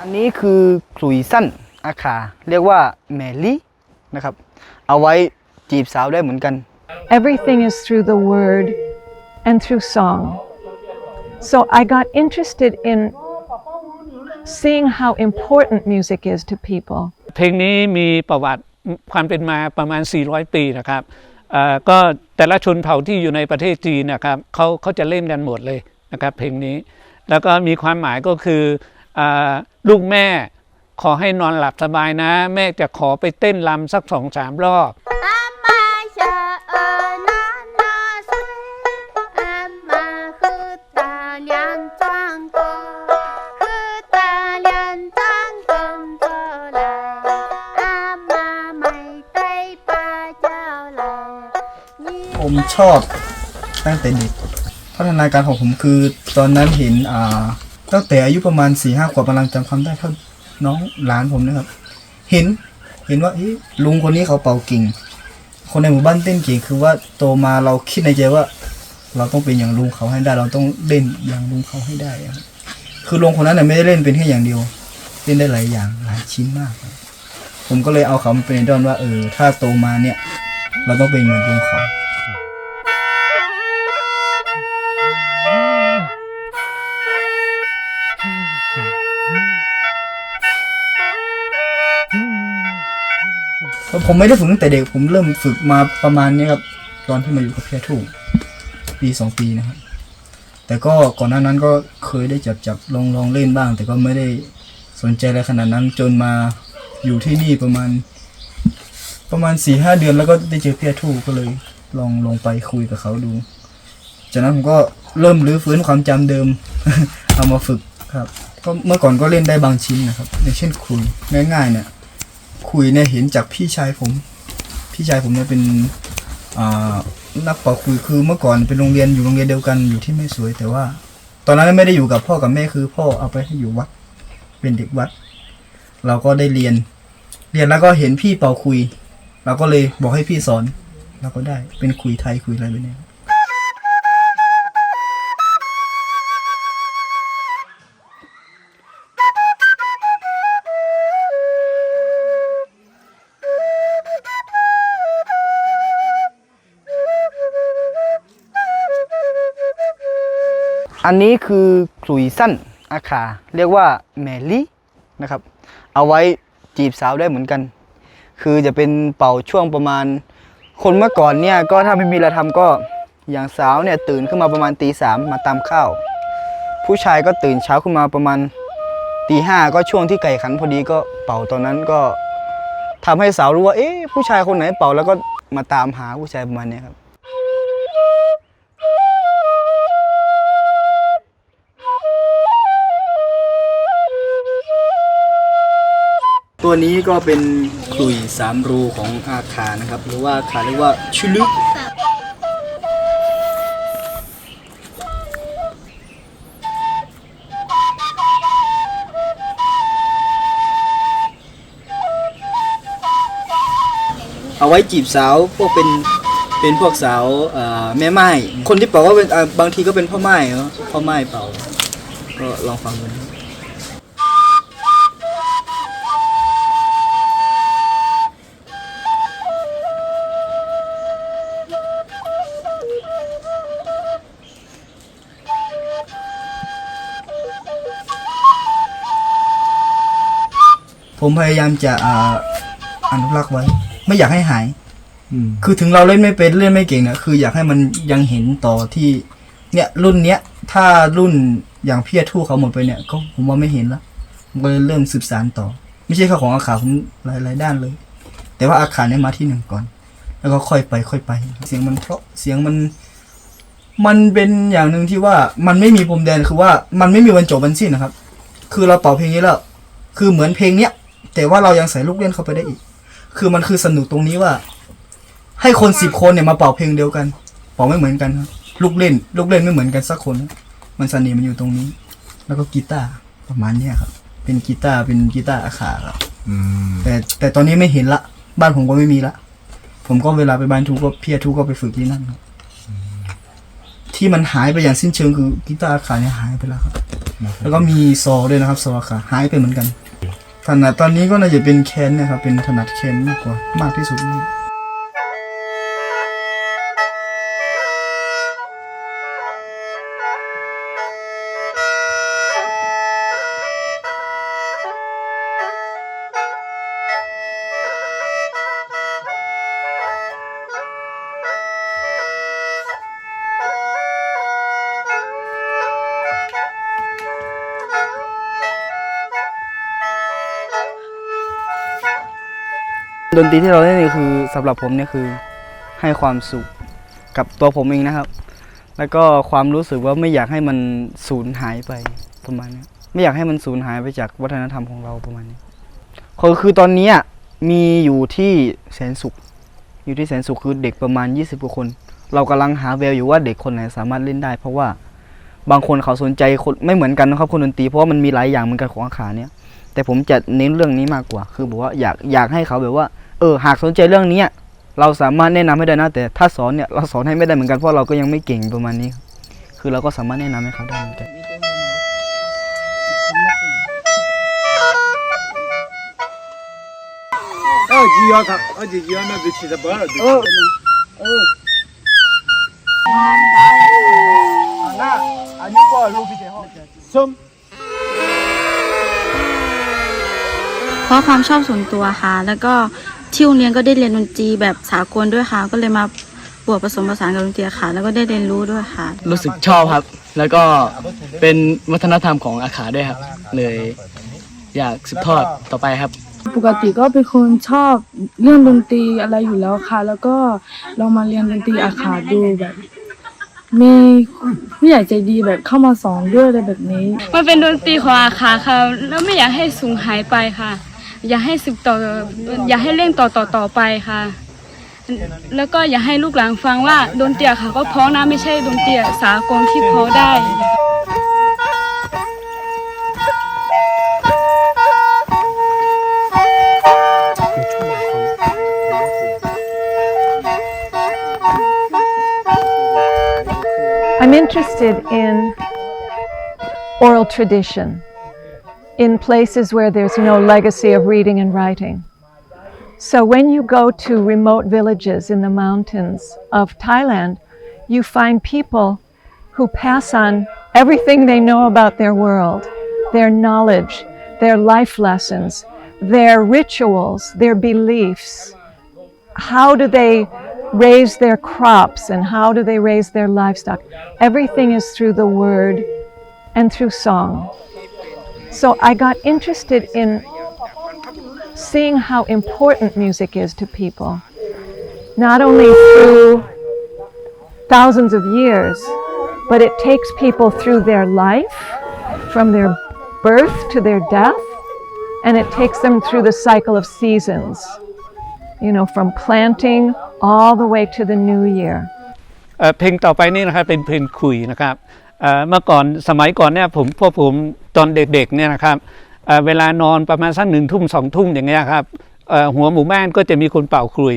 อันนี้คือขลุยสั้นอาขาเรียกว่าแมลี่นะครับ เอาไว้จีบสาวได้เหมือนกัน Everything is through the word and through song. So I got interested in seeing how important music is to people. เพลงนี้มีประวัติความเป็นมาประมาณ 400 ปีนะครับเอ่อก็แต่ละชนเผ่าที่อยู่ในประเทศจีนนะครับเขาเขาจะเล่นกันหมดเลยนะครับเพลงนี้ แล้วก็มีความหมายก็คืออา ลูกแม่ขอให้นอนหลับสบายนะ แม่จะขอไปเต้นรำสักสองสามรอบผมชอบตั้งแต่เด็กพัฒนาการของผมคือตอนนั้นเห็นอ่า ตั้งแต่อายุประมาณสี่ห้าขวบกำลังจำความได้เท่าน้องหลานผมนะครับ เห็นเห็นว่าลุงคนนี้เขาเป่าเก่ง คนในหมู่บ้านเต้นเก่งคือว่าโตมาเราคิดในใจว่า เราต้องเป็นอย่างลุงเขาให้ได้ เราต้องเล่นอย่างลุงเขาให้ได้ครับคือลุงคนนั้นน่ะไม่ได้เล่นเป็นแค่อย่างเดียว เล่นได้หลายอย่างหลายชิ้นมากผมก็เลยเอาเขามาเป็นดอลว่าเออถ้าโตมาเนี่ย เราต้องเป็นเหมือนลุงเขา ผมไม่ได้ฝึกตั้งแต่เด็กผมเริ่มฝึกมาประมาณนี้ครับตอนที่มาอยู่กับเพียทูปีสองปีนะครับ แต่ก็ก่อนหน้านั้นก็เคยได้จับจับลองลองเล่นบ้าง แต่ก็ไม่ได้สนใจอะไรขนาดนั้นจนมาอยู่ที่นี่ประมาณ ประมาณสี่ห้าเดือนแล้วก็ได้เจอเพียทูก็เลยลองลงไปคุยกับเขาดู จากนั้นผมก็เริ่มรื้อฟื้นความจำเดิม เอามาฝึกครับ ก็เมื่อก่อนก็เล่นได้บางชิ้นนะครับอย่างเช่นคุยง่ายๆเนี่ย คุยเนี่ยเห็นจากพี่ชายผม พี่ชายผมเนี่ยเป็นนักเป่าคุยคือเมื่อก่อนเป็นโรงเรียนอยู่โรงเรียนเดียวกันอยู่ที่ไม่สวย แต่ว่า ตอนนั้นไม่ได้อยู่กับพ่อกับแม่คือ พ่อเอาไปให้อยู่วัด เป็นเด็กวัด เราก็ได้เรียน เรียนแล้วก็เห็นพี่เป่าคุย เราก็เลยบอกให้พี่สอนเราก็ได้เป็นคุยไทยคุยอะไรแบบนี้ อันนี้คือขลุยสั้นอาขาเรียกว่าแมลี่นะครับ เอาไว้จีบสาวได้เหมือนกัน คือจะเป็นเป่าช่วงประมาณ คนเมื่อก่อนเนี่ยก็ถ้าไม่มีอะไรทำก็อย่างสาวเนี่ยตื่นขึ้นมาประมาณตีสามมาตามข้าว ผู้ชายก็ตื่นเช้าขึ้นมาประมาณตีห้าก็ช่วงที่ไก่ขันพอดีก็เป่าตอนนั้นก็ทำให้สาวรู้ว่าเอ๊ะผู้ชายคนไหนเป่าแล้วก็มาตามหาผู้ชายประมาณเนี้ยครับ ตัวนี้ก็เป็นขลุ่ยสามรูของอาคานะครับ หรือว่าอาคาเรียกว่าชุลึกเอาไว้จีบสาวพวกเป็นเป็นพวกสาวแม่ไม้คนที่เป่าก็เป็นบางทีก็เป็นพ่อไม้เนาะพ่อไม้เป่าก็ลองฟังกั ผมพยายามจะอ่าอนุรักษ์ไว้ ไม่อยากให้หายคือถึงเราเล่นไม่เป็นเล่นไม่เก่งนะคืออยากให้มันยังเห็นต่อที่ เนี่ยรุ่นเนี้ย ถ้ารุ่นอย่างพี่ทู่เขาหมดไปเนี่ยก็ผมว่าไม่เห็นละผมก็เลยเริ่มสืบสานต่อ ไม่ใช่แค่ของอาขาผมหลายหลายด้านเลย แต่ว่าอาขาเนี่ยมาที่หนึ่งก่อน แล้วก็ค่อยไปค่อยไป เสียงมันเพราะเสียงมัน มันเป็นอย่างหนึ่งที่ว่ามันไม่มีพรมแดนคือว่ามันไม่มีวันจบวันสิ้นนะครับ คือเราเป่าเพลงนี้แล้ว คือเหมือนเพลงเนี้ย แต่ว่าเรายังใส่ลูกเล่นเข้าไปได้อีก คือมันคือสนุกตรงนี้ว่า ให้คนสิบคนเนี่ยมาเป่าเพลงเดียวกัน เป่าไม่เหมือนกันครับลูกเล่น ลูกเล่นไม่เหมือนกันสักคนมันเสน่ห์มันอยู่ตรงนี้ แล้วก็กีตาร์ประมาณเนี้ยครับ เป็นกีตาร์เป็นกีตาร์อาขาครับแต่แต่ตอนนี้ไม่เห็นละ บ้านผมก็ไม่มีละ ผมก็เวลาไปบ้านทูก็เพียทูก็ไปฝึกที่นั่นครับที่มันหายไปอย่างสิ้นเชิงคือกีตาร์อาขาเนี่ยหายไปแล้วครับ แล้วก็มีซอด้วยนะครับซอค่ะหายไปเหมือนกัน ถนัดตอนนี้ก็น่าจะเป็นแคนนะครับ เป็นถนัดแคนมากกว่ามากที่สุด ดนตรีที่เราเล่นนี่คือสำหรับผมเนี่ยคือให้ความสุขกับตัวผมเองนะครับ แล้วก็ความรู้สึกว่าไม่อยากให้มันสูญหายไปประมาณนี้ไม่อยากให้มันสูญหายไปจากวัฒนธรรมของเราประมาณนี้คือคือตอนนี้มีอยู่ที่แสนสุข อยู่ที่แสนสุขคือเด็กประมาณ 20กว่าคน เรากำลังหาแววอยู่ว่าเด็กคนไหนสามารถเล่นได้ เพราะว่าบางคนเขาสนใจคนไม่เหมือนกันนะครับคนดนตรีเพราะว่ามันมีหลายอย่างเหมือนกันของอาขาเนี่ย แต่ผมจะเน้นเรื่องนี้มากกว่า คือบอกว่าอยากอยากให้เขาแบบว่า เออ หากสนใจเรื่องนี้เราสามารถแนะนำให้ได้นะ แต่ถ้าสอนเนี่ยเราสอนให้ไม่ได้เหมือนกันเพราะเราก็ยังไม่เก่งประมาณนี้ คือเราก็สามารถแนะนำให้เขาได้เหมือนกันเออจียอครัเออจียอนะบิชิตะบาร์เออเอออันาอันนี้ก็รู้พี่เจ้าซุ่ม เพราะความชอบส่วนตัวค่ะ แล้วก็ที่โรงเรียนก็ได้เรียนดนตรีแบบสากลด้วยค่ะ ก็เลยมาบวกผสมผสานกับดนตรีค่ะ แล้วก็ได้เรียนรู้ด้วยค่ะ รู้สึกชอบครับ แล้วก็เป็นวัฒนธรรมของอาขาด้วยครับ เลยอยากสืบทอดต่อไปครับปกติก็เป็นคนชอบเรื่องดนตรีอะไรอยู่แล้วค่ะ แล้วก็ลองมาเรียนดนตรีอาขาดูแบบ มีผู้ใหญ่ใจดีแบบเข้ามาสอนด้วยอะไรแบบนี้ มันเป็นดนตรีของอาคาค่ะ แล้วไม่อยากให้สูญหายไปค่ะ อยากให้สืบต่ออยากให้เล่นต่อต่อต่อไปค่ะ แล้วก็อยากให้ลูกหลานฟังว่าดนเตรีอาคาก็เพราะนะไม่ใช่ดนเตรีสากลที่เพราะได้ I'm interested in oral tradition in places where there's no legacy of reading and writing. So when you go to remote villages in the mountains of Thailand, you find people who pass on everything they know about their world, their knowledge, their life lessons, their rituals, their beliefs. How do they raise their crops and how do they raise their livestock? Everything is through the word and through song. So I got interested in seeing how important music is to people, not only through thousands of years, but it takes people through their life, from their birth to their death, and it takes them through the cycle of seasons, you know, from planting all the way to the new year. เอ่อเพลงต่อไปนี่นะครับเป็นเพลงคุยนะครับ เมื่อก่อนสมัยก่อนเนี่ยผมพวกผมตอนเด็กๆเนี่ยนะครับเเวลานอนประมาณสักหนึ่งทุ่มสองทุ่มอย่างเงี้ยครับหัวหมู่บ้านก็จะมีคนเป่าคุย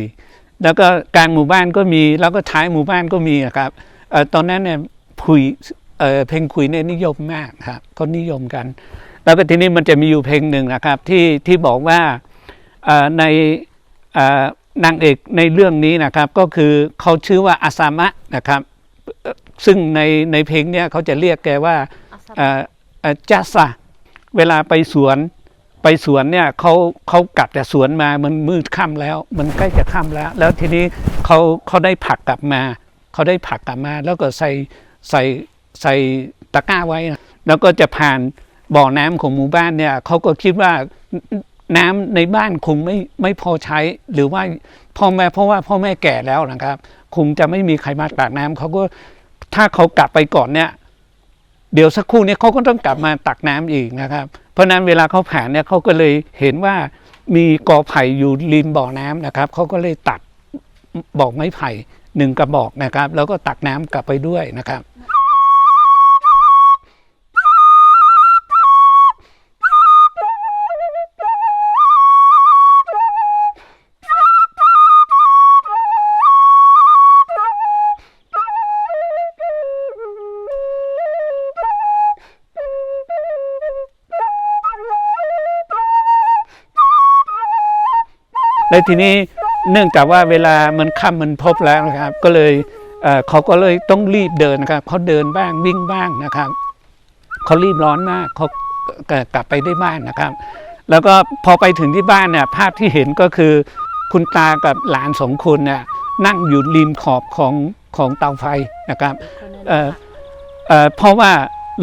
แล้วก็กลางหมู่บ้านก็มีแล้วก็ท้ายหมู่บ้านก็มีครับอตอนนั้นเนี่ยคุยเเพลงคุยเนี่ยนิยมมากครับเขานิยมกัน แล้วก็ทีนี้มันจะมีอยู่เพลงหนึ่งนะครับที่ที่บอกว่าในนางเอกในเรื่องนี้นะครับก็คือเขาชื่อว่าอาซามะนะครับ ซึ่งในในเพลงเนี้ยเขาจะเรียกแกว่าเอ่อเอ่อจัสะเวลาไปสวนไปสวนเนี่ยเขาเขากลับจากสวนมามันมืดค่ำแล้ว มันใกล้จะค่ำแล้ว แล้วทีนี้เขาเขาได้ผักกลับมาเขาได้ผักกลับมา แล้วก็ใส่ใส่ใส่ตะกร้าไว้นะแล้วก็จะผ่านบ่อน้ำของหมู่บ้านเนี่ยเขาก็คิดว่าน้ำในบ้านคงไม่ไม่พอใช้ หรือว่า พ่อแม่เพราะว่าพ่อแม่แก่แล้วนะครับ คงจะไม่มีใครมาตักน้ำเขาก็ถ้าเขากลับไปก่อนเนี่ย เดี๋ยวสักครู่เนี่ยเขาก็ต้องกลับมาตักน้ำอีกนะครับ เพราะนั้นเวลาเขาผ่านเนี่ยเขาก็เลยเห็นว่ามีกอไผ่อยู่ริมบ่อน้ำนะครับเขาก็เลยตัดบอกไม้ไผ่หนึ่งกระบอกนะครับ แล้วก็ตักน้ำกลับไปด้วยนะครับ และทีนี้เนื่องจากว่าเวลามันค่ำมันพบแล้วนะครับ ก็เลยเขาก็เลยต้องรีบเดินนะครับเขาเดินบ้างวิ่งบ้างนะครับเขารีบร้อนมากเขากลับไปได้บ้านนะครับ แล้วก็พอไปถึงที่บ้านเนี่ยภาพที่เห็นก็คือคุณตากับหลานสองคนเนี่ยนั่งอยู่ริมขอบของของเตาไฟนะครับเอ่อเเพราะว่า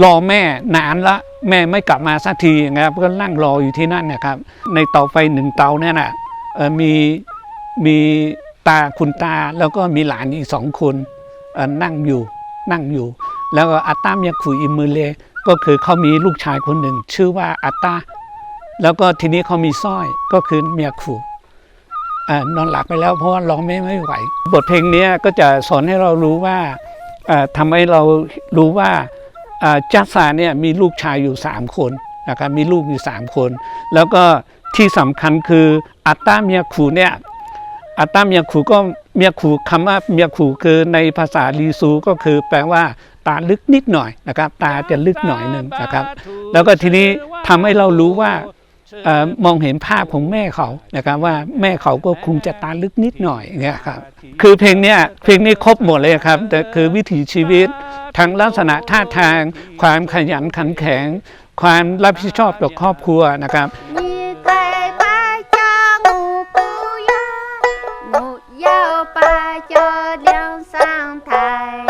รอแม่นานละแม่ไม่กลับมาสักทีนะครับก็นั่งรออยู่ที่นั่นนะครับ ในเตาไฟหนึ่งเตาเนี่ยนะ มีมีตาคุณตาแล้วก็มีหลานอีกสองคนนั่งอยู่นั่งอยู่ แล้วก็อาตามยาคุยอิมือเลก็คือเขามีลูกชายคนหนึ่ง ชื่อว่าอาตาแล้วก็ทีนี้เขามีสร้อยก็คือเมียขู่นอนหลับไปแล้วเพราะว่าร้องไม่ไม่ไหว บทเพลงนี้ก็จะสอนให้เรารู้ว่าอ่าทำให้เรารู้ว่าอ่าจัสซาเนี่ยมีลูกชายอยู่สามคนนะครับมีลูกอยู่สามคน แล้วก็ ที่สำคัญคืออัตตาเมียขู่เนี่ยอัตตาเมียขู่ก็เมียขู่คำว่าเมียขู่คือในภาษาลีซูก็คือแปลว่าตาลึกนิดหน่อยนะครับ ตาจะลึกหน่อยหนึ่งนะครับ แล้วก็ทีนี้ทำให้เรารู้ว่าออมองเห็นภาพของแม่เขานะครับว่าแม่เขาก็คงจะตาลึกนิดหน่อยเงี้ยครับคือเพลงเนี้ยเพลงนี้ครบหมดเลยครับแต่คือวิถีชีวิตทั้งลักษณะท่าทาง ความขยันขันแข็ง ความรับผิดชอบต่อครอบครัวนะครับ Cho 台